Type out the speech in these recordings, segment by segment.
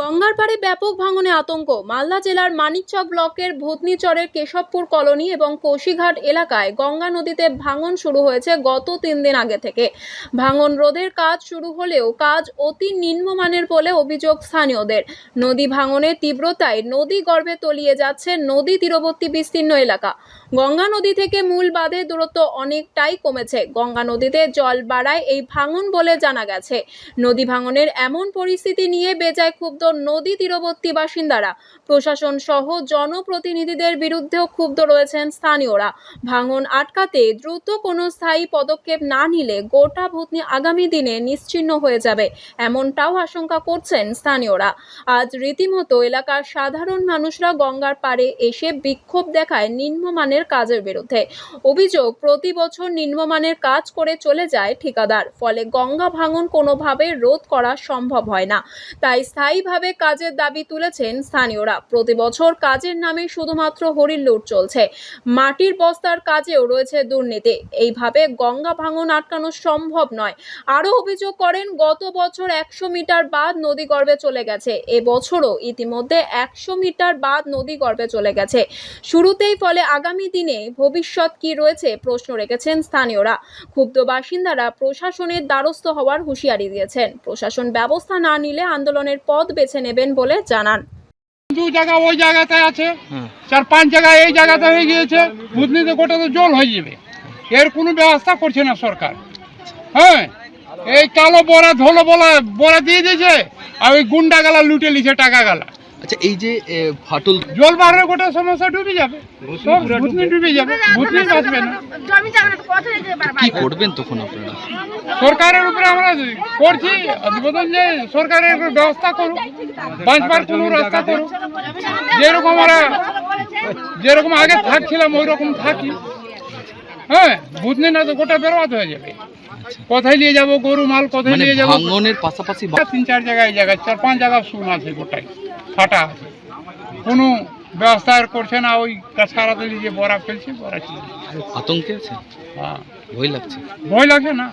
গঙ্গার পাড়ে ব্যাপক ভাঙনে আতঙ্ক। মালদা জেলার মানিকচক ব্লকের ভূতনিচরের কেশবপুর কলোনি এবং কোশিঘাট এলাকায় গঙ্গা নদীতে ভাঙন শুরু হয়েছে গত তিন দিন আগে থেকে। ভাঙন রোধের কাজ শুরু হলেও কাজ অতি নিম্নমানের বলে অভিযোগ স্থানীয়দের। নদী ভাঙনের তীব্রতায় নদী গর্ভে তলিয়ে যাচ্ছে নদী তীরবর্তী বিস্তীর্ণ এলাকা। গঙ্গা নদী থেকে মূল বাঁধের দূরত্ব অনেকটাই কমেছে। গঙ্গা নদীতে জল বাড়ায় এই ভাঙন বলে জানা গেছে। নদী ভাঙনের এমন পরিস্থিতি নিয়ে বেজায় ক্ষুব্ধ নদী তীরবর্তী বাসিন্দারা। প্রশাসন সহ জনপ্রতিনিধিদের বিরুদ্ধেও ক্ষুব্ধ রয়েছেন স্থানীয়রা। ভাঙন আটকাতে দ্রুত কোনো স্থায়ী পদক্ষেপ না নিলে গোটা ভূতনি আগামী দিনে নিশ্চিহ্ন হয়ে যাবে, এমনটাও আশঙ্কা করছেন স্থানীয়রা। আজ রীতিমতো এলাকার সাধারণ মানুষরা গঙ্গার পাড়ে এসে বিক্ষোভ দেখায় নিম্নমানের কাজের বিরুদ্ধে। অভিযোগ, প্রতি বছর নিম্নমানের কাজ করে চলে যায় ঠিকাদার, ফলে গঙ্গা ভাঙন কোনোভাবে রোধ করা সম্ভব হয় না। তাই স্থায়ীভাবে কাজের দাবি তুলেছেন স্থানীয়রা। প্রতি বছর কাজের নামে শুধুমাত্র হরির লুট চলছে। মাটির বস্তার কাজেও রয়েছে দুর্নীতি। এইভাবে গঙ্গা ভাঙন আটকানো সম্ভব নয়। আরও অভিযোগ করেন, গত বছর একশো মিটার বাদ নদী গর্ভে চলে গেছে। এবছরও ইতিমধ্যে একশো মিটার বাদ নদী গর্ভে চলে গেছে। শুরুতেই ফলে আগামী দিনে ভবিষ্যৎ কি রয়েছে প্রশ্ন রেখেছেন স্থানীয়রা। ক্ষুব্ধ বাসিন্দারা প্রশাসনের দ্বারস্থ হওয়ার হুঁশিয়ারি দিয়েছেন। প্রশাসন ব্যবস্থা না নিলে আন্দোলনের পথ বেছে নেবেন বলে জানান। দু জায়গা ওই জায়গাতে আছে চার পাঁচ জায়গা এই জায়গাতে হয়ে গিয়েছে বুধনিতে গোটা তো জল হয়ে যাবে। এর কোনো ব্যবস্থা করছে না সরকার। হ্যাঁ এই কালো বড়া ধলো বলা বড়া দিয়ে দিয়েছে আর ওই গুন্ডা গালা লুটে লিছে টাকা গালা আচ্ছা এই যে এ, ফাটল জল বাড়লে গোটা সমস্যা ডুবে যাবে। সব ভূতনি ডুবে যাবে ভূতনি বাঁচবে না। কি করবেন তখন আপনারা? সরকারের উপরে আমরা করছি উদ্বোধন যে সরকারের উপরে ব্যবস্থা করুক বাঁচবার কোনো রাস্তা করুক যেরকম আমরা যেরকম আগে থাকছিলাম ওই রকম থাকি। হ্যাঁ বুঝলি না তো গোটা বেরোয়াত হয়ে যাবে। কোথায় নিয়ে যাব গরু মাল কোথায় মানে নিয়ে যাব? ভাঙনের পাশাপাশি তিন চার জায়গায় জায়গায় চার পাঁচ জায়গা শুন আছে গোটাই ফাটা। কোনো ব্যবস্থা আর করছে না ওই কাছাড়াতে যে বড়া ফেলছে বড়া ছিল আতঙ্কে আছে? হ্যাঁ। ভয় লাগছে? ভয় লাগছে না।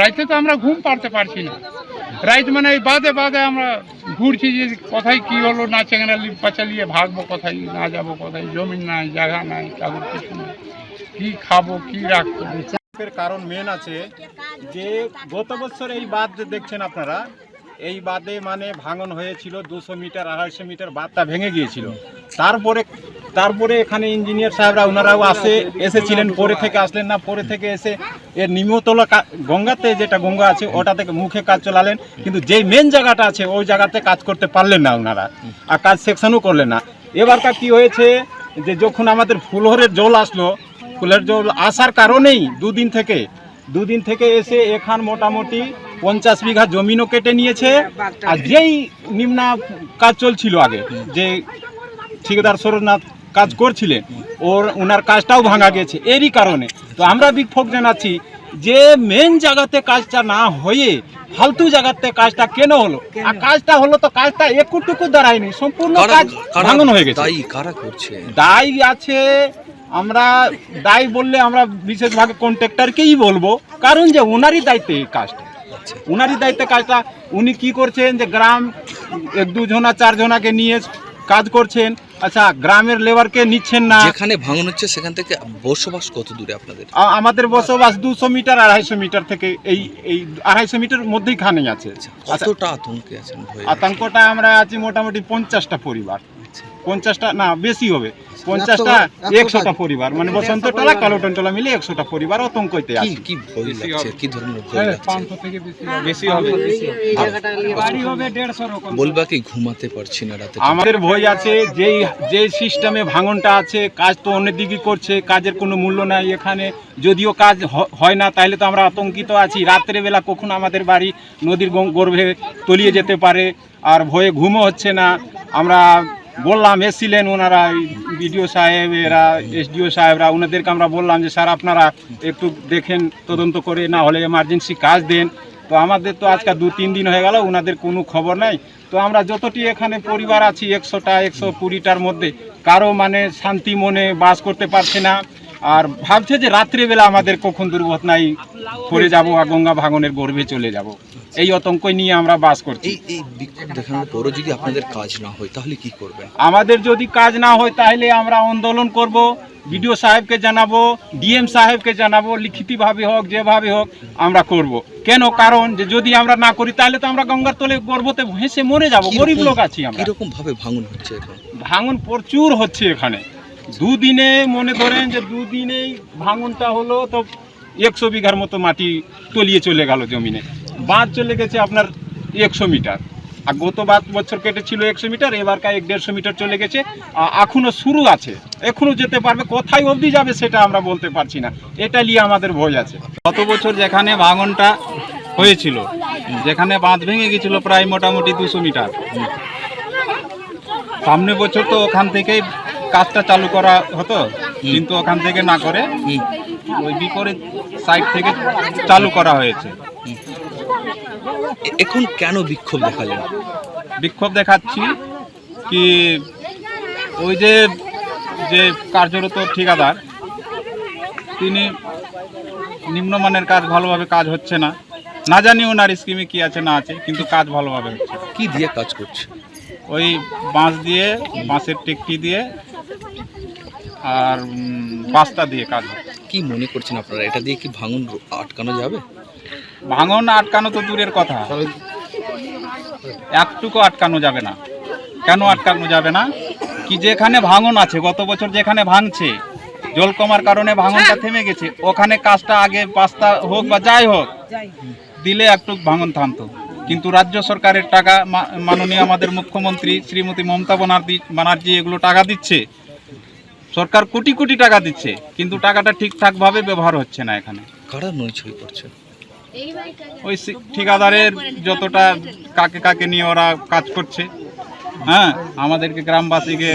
রাইতে তো আমরা ঘুম পারতে পারছি না। রাইত মানে এই বাদে বাদে আমরা ঘুরছি যে কোথায় কি হলো না চেঙ্গা পাচালিয়ে ভাগবো কোথায় না যাব কোথায় জমি নাই জায়গা নাই কাগজ কিছু নাই। কি খাব কি রাখব? এর কারণ মেন আছে যে গত বছর এই বাঁধ যে দেখছেন আপনারা এই বাঁধে মানে ভাঙন হয়েছিল, দুশো মিটার, আড়াইশো মিটার বাঁধটা ভেঙে গিয়েছিল। তারপরে তারপরে এখানে ইঞ্জিনিয়ার সাহেবরা ওনারাও আসে, এসেছিলেন, পরে থেকে আসলেন না, পরে থেকে এসে এর নিম্নতলা গঙ্গাতে যেটা গঙ্গা আছে, ওটা থেকে মুখে কাজ চলালেন, কিন্তু যেই মেন জায়গাটা আছে, ওই জায়গাতে কাজ করতে পারলেন না ওনারা আর কাজ সেকশনও করলেন না। এবারকার কি হয়েছে, যে যখন আমাদের ফুলহরের জল আসলো ফুলের জল আসার কারণেই দুদিন থেকে দুদিন থেকে এসে এখান মোটামুটি পঞ্চাশ বিঘা জমিনও কেটে নিয়েছে। আর যেই নিম্না কাজ চলছিল আগে যে ঠিকাদার সরনাথ কাজ করছিলেন ওর ওনার কাজটাও ভাঙা গেছে। এরই কারণে। তো আমরা বিক্ষোভ জানাচ্ছি যে মেন জায়গাতে কাজটা না হয়ে ফালতু জায়গাতে কাজটা কেন হলো? আর কাজটা হলো তো কাজটা একটুকু দাঁড়ায়নি সম্পূর্ণ কাজ ভাঙন হয়ে গেছে। দায়ী কারা করছে? দায় আছে আমরা দায় বললে আমরা বিশেষভাবে কন্ট্রাক্টরকেই বলব কারণ যে ওনারই দায়িত্বে এই কাজটা। ওনারই দায়িত্বে কাজটা উনি কি করছেন যে গ্রাম এক দুজনা চারজনাকে নিয়ে কাজ করছেন। আচ্ছা গ্রামের লেবারকে নিচ্ছেন না। যেখানে ভাঙন হচ্ছে সেখান থেকে বসবাস কত দূরে আপনাদের? আমাদের বসবাস দুশো মিটার আড়াইশো মিটার থেকে এই এই আড়াইশো মিটার মধ্যেই খানে আছে। আচ্ছা, কতটা আতঙ্কে আছেন? আতঙ্কটা আমরা আছি মোটামুটি পঞ্চাশটা পরিবার। পঞ্চাশটা না বেশি হবে। পঞ্চাশটা একশোটা পরিবার। মানে বসন্ততলা কালোটনতলা মিলে একশোটা পরিবার আতঙ্কতে আছে। কি ভয় লাগছে কি ধরনের ভয় হ্যাঁ, লাগছে? বেশি হবে। বাড়ি হবে। দেড়শো রকম। বলবা কি ঘুমাতে পারছি না রাতে? আমাদের ভয় আছে যেই যে সিস্টেমে ভাঙনটা আছে কাজ তো অন্যদিকে করছে কাজের কোনো মূল্য নাই এখানে। যদিও কাজ হয় না তাহলে তো আমরা আতঙ্কিত আছি। রাত্রেবেলা কখন আমাদের বাড়ি নদীর গর্ভে তলিয়ে যেতে পারে আর ভয়ে ঘুমও হচ্ছে না। আমরা বললাম, এসছিলেন ওনারা বিডিও সাহেব, এরা, এসডিও সাহেবরা, ওনাদেরকে আমরা বললাম যে, স্যার, আপনারা একটু দেখেন, তদন্ত করে, না হলে এমার্জেন্সি কাজ দেন। তো আমাদের তো আজকে দু তিন দিন হয়ে গেল, ওনাদের কোনো খবর নাই। তো আমরা যতটি এখানে পরিবার আছি, একশোটা, একশো কুড়িটার মধ্যে, কারও মানে শান্তি মনে বাস করতে পারছে না। আর ভাবছে যে, রাত্রিবেলা আমাদের কখন দুর্ঘটনায় পড়ে যাব আর গঙ্গা ভাঙনের গর্ভে চলে যাব। এই আতঙ্ক নিয়ে আমরা বাস করছি। এই এই বিক্ষোভ দেখানোর পরও যদি আপনাদের কাজ না হয় তাহলে কি করবেন? আমাদের যদি কাজ না হয় তাহলে আমরা আন্দোলন করব। বিডিও সাহেবকে জানাব ডিএম সাহেবকে জানাব লিখিতভাবে হোক যেভাবে হোক আমরা করব। কেন? কারণ যে যদি আমরা না করি তাহলে তো আমরা গঙ্গার তলে গর্ভতে হেসে মরে যাব। গরিব লোক আছি আমরা। কীরকম ভাবে ভাঙন হচ্ছে এখন? ভাঙন প্রচুর হচ্ছে এখানে। দুদিনে মনে ধরেন যে দুদিনেই ভাঙনটা হলো তো একশো বিঘার মতো মাটি তলিয়ে চলে গেল জমিনে। বাঁধ চলে গেছে আপনার একশো মিটার। আর গত বাদ বছর কেটেছিল একশো মিটার এবারকা এক দেড়শো মিটার চলে গেছে। আ- এখনও শুরু আছে। এখনও যেতে পারবে, কোথায় অবধি যাবে সেটা আমরা বলতে পারছি না। এটা নিয়ে আমাদের ভয় আছে। গত বছর যেখানে ভাঙনটা হয়েছিল, যেখানে বাঁধ ভেঙে গেছিল প্রায় মোটামুটি দুশো মিটার। সামনে বছর তো ওখান থেকেই কাজটা চালু করা হতো, কিন্তু ওখান থেকে না করে ওই বিপরীত সাইড থেকে চালু করা হয়েছে। এখন কেন বিক্ষোভ দেখালেন? বিক্ষোভ দেখাচ্ছি কি ওই যে যে কার্যরত ঠিকাদার তিনি নিম্নমানের কাজ ভালোভাবে কাজ হচ্ছে না। না জানি ওনার স্কিমে কি আছে না আছে কিন্তু কাজ ভালোভাবে হচ্ছে। কি দিয়ে কাজ করছে? ওই বাঁশ দিয়ে বাঁশের টেকটি দিয়ে আর বাস্তা দিয়ে কাজ হচ্ছে। কি মনে করছেন আপনারা? এটা দিয়ে কি ভাঙন আটকানো যাবে? ভাঙন আটকানো তো দূরের কথা। একটুকু আটকানো যাবে না। কেন আটকানো যাবে না? কি যেখানে ভাঙন আছে গত বছর যেখানে ভাঙছে জল কমার কারণে ভাঙনটা থেমে গেছে ওখানে কাজটা আগে পাস্তা হোক বা যাই হোক দিলে একটু ভাঙন থামতো। কিন্তু রাজ্য সরকারের টাকা মাননীয় আমাদের মুখ্যমন্ত্রী শ্রীমতী মমতা ব্যানার্জি ব্যানার্জি এগুলো টাকা দিচ্ছে। সরকার কোটি কোটি টাকা দিচ্ছে কিন্তু টাকাটা ঠিকঠাকভাবে ব্যবহার হচ্ছে না এখানে। কারা নইছই করছে? ওই ঠিকাদারের যতটা কাকে কাকে নিয়ে ওরা কাজ করছে হ্যাঁ? আমাদেরকে গ্রামবাসীকে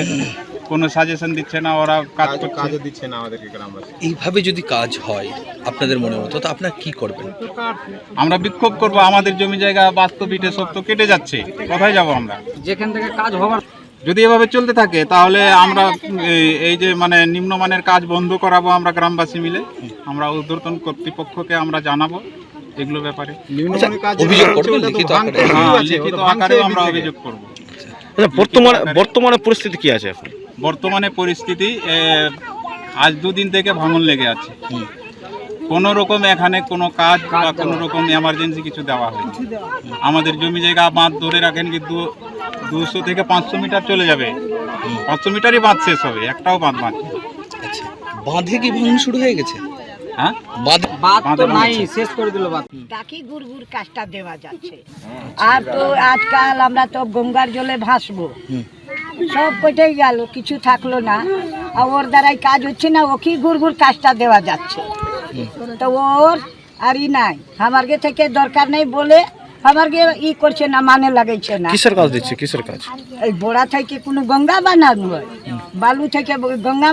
কোনো সাজেশন দিচ্ছে না ওরা কাজ করছে। দিচ্ছে না আমাদেরকে গ্রামবাসী। এইভাবে যদি কাজ হয় আপনাদের মনে মতো তো আপনারা কি করবেন? আমরা বিক্ষোভ করব আমাদের জমি জায়গা বাস্তব ইটে সব তো কেটে যাচ্ছে কোথায় যাব আমরা? যেখান থেকে কাজ হবার যদি এভাবে চলতে থাকে তাহলে আমরা এই- যে মানে নিম্নমানের কাজ বন্ধ করাবো আমরা গ্রামবাসী মিলে। আমরা উদ্যতন কর্তৃপক্ষকে আমরা জানাব। এগুলো ব্যাপারে? অভিযোগ যেটা করবেন হচ্ছে, ওটা তো লিখিত আকারে? হ্যাঁ, লিখিত আমরা অভিযোগ করব। আচ্ছা বর্তমানে বর্তমানে পরিস্থিতি কি আছে এখন? বর্তমানে পরিস্থিতি আজ দুদিন থেকে ভাঙন লেগে আছে। কোনো রকম এখানে কোনো কাজ বা কোনো রকম এমার্জেন্সি কিছু দেওয়া হয়নি। আমাদের জমি জায়গা বাঁধ ধরে রাখেন কিন্তু দুশো থেকে পাঁচশো মিটার চলে যাবে। পাঁচশো মিটারই বাঁধ শেষ হবে একটাও বাঁধ বাঁধছে আচ্ছা বাঁধে কি ভাঙন শুরু হয়ে গেছে? হ্যাঁ? বাদ তো নাই শেষ করে দিল বাদ। তাকে গুড় গুড় কাজটা দেওয়া যাচ্ছে। আর তো আজকাল আমরা তো গঙ্গার জলে ভাসবো। সব কেটেই গেল কিছু থাকল না। আর ওর দ্বারাই কাজ হচ্ছে না ওকে গুড় গুড় কাজটা দেওয়া যাচ্ছে? তো ওর আর ই নাই। আমারকে থেকে দরকার নেই বলে আমারকে ই করছে না মানে লাগাইছে না। কিসের কাজ দিচ্ছে? কিসের কাজ? এই বোড়া থেকে কোনো গঙ্গা বানানো হয়। বালু থেকে গঙ্গা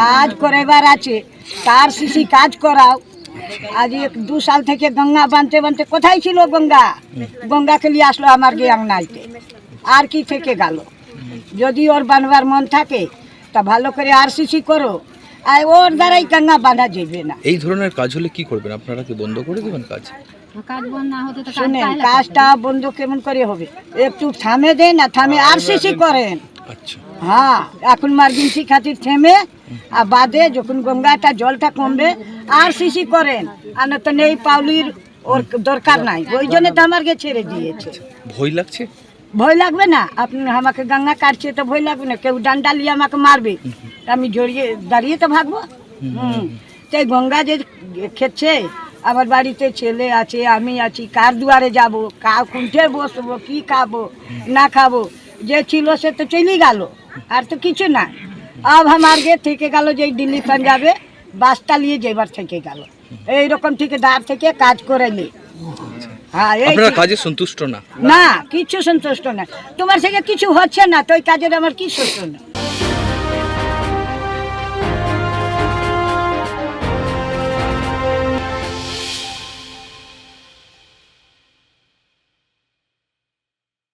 কাজ করাইবার আছে তার সিসি কাজ করাও। আজ এক দু সাল থেকে গঙ্গা বানতে বানতে কোথায় ছিল গঙ্গা? গঙ্গাকে নিয়ে আসলো আমার গিয়াংনাইতে আর কি থেকে গেল? যদি ওর বানবার মন থাকে তা ভালো করে আর সিসি করো। আর ওর দ্বারাই গঙ্গা বাঁধা যাবে না। এই ধরনের কাজ হলে কি করবেন? আপনারা কি বন্ধ করে দেবেন কাজ? শুনেন কাজটা বন্ধ কেমন করে হবে? একটু থামে দেন না থামে আর সিসি করেন। আচ্ছা। হ্যাঁ এখন মার্জেন্সি খাতির থেমে আর বাদে যখন গঙ্গাটা জলটা কমবে আর সিসি করেন। আর না তো নেই পাউলির ওর দরকার নাই। ওই জন্য তো আমাকে ছেড়ে দিয়েছে। ভয় লাগছে? ভয় লাগবে না। আপনি আমাকে গঙ্গা কাটছে তো ভয় লাগবে না। কেউ ডান্ডা নিয়ে আমাকে মারবে। আমি জড়িয়ে দাঁড়িয়ে তো ভাগবো। হুম। তো এই গঙ্গা যে খেচ্ছে আমার বাড়িতে ছেলে আছে আমি আছি কার দুয়ারে যাব? কা কুঠে বসবো? কি খাব? না খাব? যে ছিল সে তো চলেই গেল। আর তো কিছু না। আব আমার গে থেকে গেল যে দিল্লি পাঞ্জাবে বাসটা নিয়ে যেবার থেকে গেল। এইরকম থেকে দাঁড় থেকে কাজ করাইলে হ্যাঁ এই আপনারা কাজে সন্তুষ্ট না? না কিছু সন্তুষ্ট না। তোমার থেকে কিছু হচ্ছে না তো ওই কাজের আমার কি সন্তুষ্ট না?